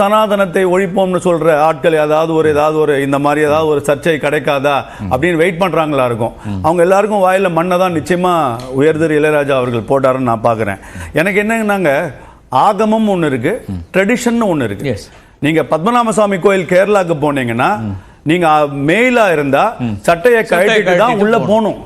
சனாதனத்தை ஒழிப்போம்னு சொல்ற ஆட்கள் ஏதாவது ஒரு ஏதாவது ஒரு இந்த மாதிரி ஏதாவது ஒரு சர்ச்சை கிடைக்காதா அப்படின்னு வெயிட் பண்றாங்களா இருக்கும். அவங்க எல்லாருக்கும் வாயில மண்ணை தான் நிச்சயமா உயர்திரு இளையராஜா அவர்கள் போட்டாருன்னு நான் பார்க்குறேன் எனக்கு என்னன்னாங்க ஆகமம் ஒன்று இருக்கு ட்ரெடிஷன் ஒன்று இருக்கு. நீங்க பத்மநாபசாமி கோயில் கேரளாக்கு போனீங்கன்னா நீங்க மெயிலா இருந்தா சட்டையை கழட்டிட்டு தான் உள்ள போகணும்.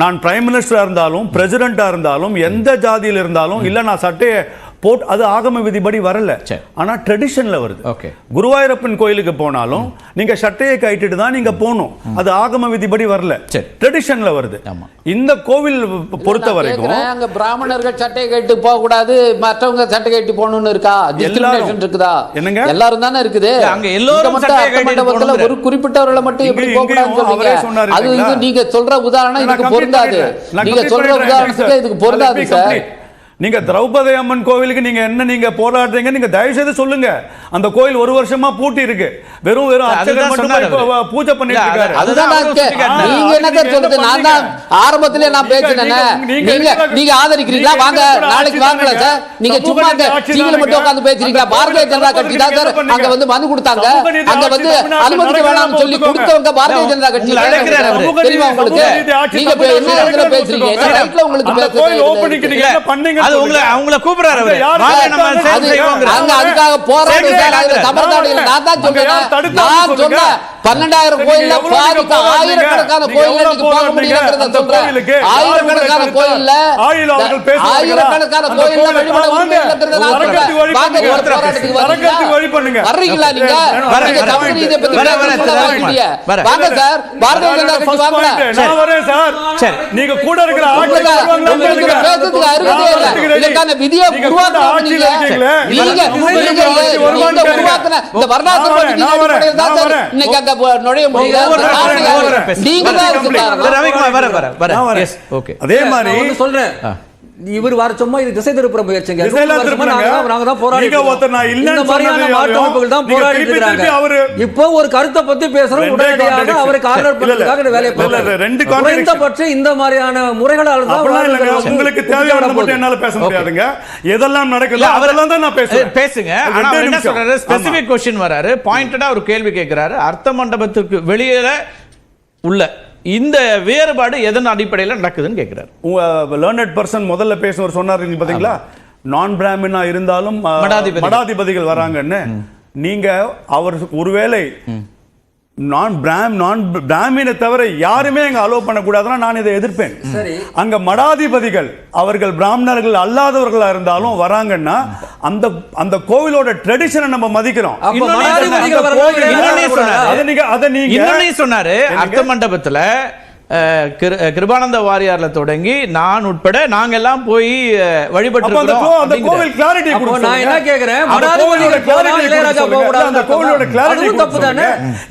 நான் பிரைம் மினிஸ்டரா இருந்தாலும் பிரசிடென்ட்டா இருந்தாலும் எந்த ஜாதியில இருந்தாலும் இல்ல நான் சட்டையை போட் அது ஆகம விதிப்படி வரல. ஆனா ட்ரெடிஷன்ல வருது Okay. குருவாயூரப்பன் கோயிலுக்கு போனாலும் நீங்க சட்டையை கட்டிட்டு தான் நீங்க போகணும் அது ஆகம விதிப்படி வரல சரி. ட்ரெடிஷன்ல வருது ஆமா. இந்த கோவில் பொறுத்த வரைக்கும் அங்க பிராமணர்கள் சட்டை கட்டி போக கூடாது மற்றவங்க சட்டை கட்டி போகணும்னு இருக்கா டிஸ்கிரிமினேஷன் இருக்குதா என்னங்க? எல்லாரும் தானே இருக்குது அங்க எல்லோரும் சட்டையை மண்டபத்துல. ஒரு குறிப்பிட்டவர்களை மட்டும் எப்படி இங்க- போக கூடாதுன்னு இங்கேயும் சொல்றீங்க அது இது? நீங்க சொல்ற உதாரணம் இதுக்கு பொருந்தாது நீங்க சொல்ற. உதாரணத்துக்கு. இதுக்கு பொருந்தாது சார் complete. நீங்க திரௌபதி அம்மன் கோவிலுக்கு நீங்க என்ன நீங்க போராடுறீங்க நீங்க தயவு செய்து சொல்லுங்க அந்த கோயில் ஒரு வருஷமா பூட்டி இருக்கு வெறும் வெறும் அர்ச்சகர் மட்டும். பூஜை பண்ணிட்டு இருக்காரு அது- அதுதான். நீங்க என்ன சொல்றது நான் தான்? ஆரம்பத்திலே நான் பேசினேன் நீங்க- நீங்க ஆதரிக்கிறீங்களா வாங்க நாளைக்கு வாங்கல? சார் நீங்க சும்மா டிவில மட்டும்? உட்கார்ந்து பேசுறீங்களா பாரதிய ஜனதா கட்சி தான் நீங்க சார்? அங்க வந்து மனு கொடுத்தாங்க அங்க வந்து அனுமதிக்க வேணாம்னு சொல்லி. கொடுத்தவங்க பாரதிய ஜனதா கட்சி தெரியுமா உங்களுக்கு நீங்க என்ன இடத்துல பேசுறீங்க உங்களுக்கு அந்த அது உங்களை அவங்கள கூப்பிடுறாரு அதுக்காக. சமரதாடிகள் நான் தான் சொல்றேன் நான். சொன்னேன். பன்னெண்டாயிரம் கோயில்ல? ஆயிரக்கணக்கான போராடுனீங்க? முடியலங்கிறத அந்த சொல்றேன் ஆயிரக்கணக்கான கோயில்ல? ஆயிரக்கணக்கான கோயில்ல வழிபட வர்றீங்களா நீங்க. தமிழ் பத்தி. வாங்க சார் பாரதிய ஜனதா கட்சி வாங்க சார் கூட இருக்கிற. பேசுறதுக்கு அருகதை நான் இல்ல. வரதுக்கு ready. இதுக்கான விதியை நீங்க நீங்க. உருவாக்குன இந்த வரலாற்று. இன்னைக்கு போ- நுழைய முடியல. ஒவ்வொரு இந்த வரேன், காரணம் ஒவ்வொரு யாரு? வரேன். நீங்க தான் அதே மாதிரி சொல்றேன். இவர் வர சும்மா இது திசை திருப்புற முயற்சிங்க. நாங்க தான் போராடி இந்த மாதிரியான தான் இருக்காங்க இப்போ ஒரு கருத்தை பத்தி பேசுறோம் உடனடியாக contradiction. அவரை கார்னர் இல்ல, இல்ல. பண்றதுக்காக இந்த வேலையை பார்க்கறாங்க. ரெண்டு. குறைந்தபட்சம் இந்த மாதிரியான முறைகளால தான் உங்களுக்கு தேவையானது மட்டும். என்னால பேச. முடியாதுங்க எதெல்லாம் அவர் அதெல்லாம் தான் நான் பேசுவேன் பேசுங்க ஆனா என்ன. சொல்றாரு. ஸ்பெசிபிக் கொஸ்டின் வராரு பாயிண்டடா ஒரு கேள்வி கேட்கிறாரு அர்த்த மண்டபத்துக்கு வெளியில உள்ள இந்த வேறுபாடு எதன் அடிப்படையில் நடக்குதுன்னு கேட்கிறாரு உங்க லேர்னட் பர்சன் முதல்ல பேசினவர் சொன்னாரு பாத்தீங்களா? நான் பிராமினா இருந்தாலும் மடாதிபதிகள். வராங்கன்னு. நீங்க அவர் ஒருவேளை நான் பிராம் நான் பிராமினை தவிர யாருமே அங்க அலோவ் பண்ணக்கூடாதுன்னா நான் இதை எதிர்ப்பேன். சரி. அங்க மடாதிபதிகள் அவர்கள் பிராமணர்கள் அல்லாதவர்களா இருந்தாலும் வராங்கன்னா அந்த அந்த கோவிலோட ட்ரெடிஷனை நம்ம மதிக்கிறோம். சொன்னாரு. அர்த்த மண்டபத்துல கிருபானந்த வாரியார்ல தொடங்கி நான் உட்பட நாங்க எல்லாம் போய் வழிபட்டு அப்ப அந்த. கோவில் கிளாரிட்டி அப்போ நான் என்ன கேக்குறேன், அந்த கோவிலோட அதுவும் தப்பு தானே?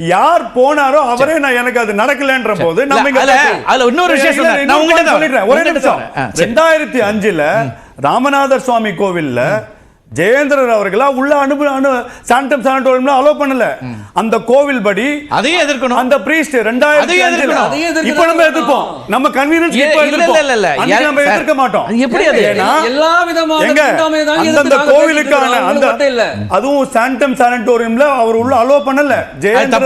யார் போனாரோ அவரே நான் எனக்கு அது நடக்கலன்ற போது நம்ம அதுல- இன்னொரு விஷயம் நான் உங்ககிட்ட சொல்லிடுறேன். ஒரே நிமிஷம். ராமநாதர் சுவாமி கோவில்ல ஜெயேந்திரர் அவர்களா உள்ள அனுபு அனு சாண்டம் சாண்டோரியம்ல அலோ பண்ணல. அந்த கோவில் படி அதையும் எதிர்க்கணும். அந்த பிரீஸ்ட் ரெண்டாயிரத்தி. இப்ப நம்ம எதிர்ப்போம். நம்ம கன்வீனியன்ஸ் இப்ப இல்ல, எதிர்ப்போம் இல்ல, நம்ம எதிர்க்க மாட்டோம். அது எப்படி அது? எல்லா விதமான நாங்க கோவிலுக்கான அந்த. அதுவும் சாண்டம் சானிட்டோரியம்ல அவர் உள்ள அலோ பண்ணல.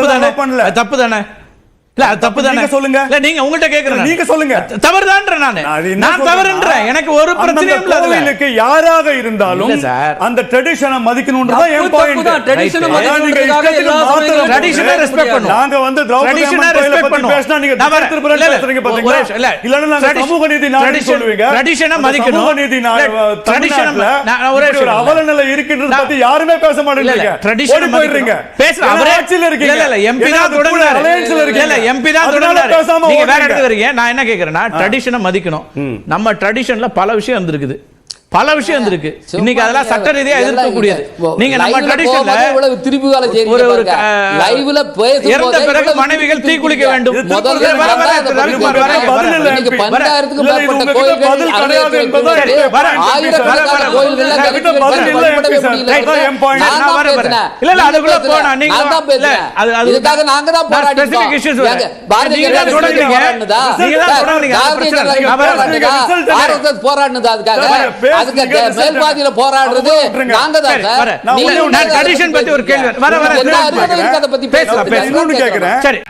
தானே? அலோ பண்ணல. தப்பு தானே? இல்ல தப்பு தானே நீங்க சொல்லுங்க. இல்ல நீங்க உங்கள்ட்ட கேக்குறேன் நீங்க சொல்லுங்க. தவறுதான்ற நானு தவறுன்றேன் எனக்கு ஒரு பிரச்சனையும் இல்ல. கோவிலுக்கு யாராக இருந்தாலும் இல்ல. அந்த ட்ரெடிஷனை மதிக்கணும்ன்றதான் என் பாயிண்ட் Right. அதான் நீங்க வந்து திரௌபதி அம்மன் கோயிலை பத்தி. பேசினா நீங்க நான் வரேன். திருப்பி இல்ல, இல்ல. பேசுறீங்க பாத்தீங்களா இல்ல. இல்லன்னா நாங்க சமூக நீதி நாடு சொல்லுவீங்க அந்த மதிக்கணும். சமூக நீதி நாடு இல்ல, நான் ஒரே இப்படி ஒரு விஷயம் அவல நிலை இருக்கின்றது பத்தி யாருமே பேச இல்ல, இல்ல, மாட்டேங்கிறீங்க ஓடி போயிடுறீங்க மதிக்கணும். பேசல, ஏன்னா அவரே- ஆட்சியில இருக்கீங்க. இல்ல, இல்ல, ஏன்னா தான் இல்ல, இருக்கீங்க. இல்ல, MP தான் நீங்க வேற. இடத்துக்கு வரீங்க. நான் என்ன கேக்குறேன்னா tradition-அ மதிக்கணும். நம்ம ட்ரெடிஷன்ல பல விஷயம் வந்திருக்குது. பல விஷயம் இருந்திருக்கு இன்னைக்கு அதெல்லாம் சட்ட ரீதியா எதிர்க்கக்கூடியது. நீங்க நம்ம ட்ரெடிஷன்ல திருப்பி வேலை ஒரு ஒரு லைவ்ல பேசும்போதே இறந்த பிறகு மனைவிகள் திருப்பி தீ குளிக்க திருப்பி வேண்டும் முதல்ல இது மேற்பட்ட கோயில்கள் கோயில்கள். ஆயிரக்கணக்கான இல்ல, நீங்க அதுக்குள்ள பேசுங்க. போனா, நீங்க- நான் தான் இல்ல, பேசுனேன். அது- அது- இதுக்காக நாங்க தான் நான் போராடி specific issues இருக்கோம். வரேன். பாரதிய நீங்க தான் ஜனதா கட்சி தொடங்குறீங்க. போராடினதா? அதுக்காக. அதுக்கு மேல்பாதியில? போராடுறது. நாங்க தான் சரி. நான் tradition பத்தி ஒரு கேள்வி. வர, வர, அதை பத்தி பேசலாம், பேசுறதுக்கு? பேசலாம். இன்னொன்னு அதுதான் கேக்குறேன். சரி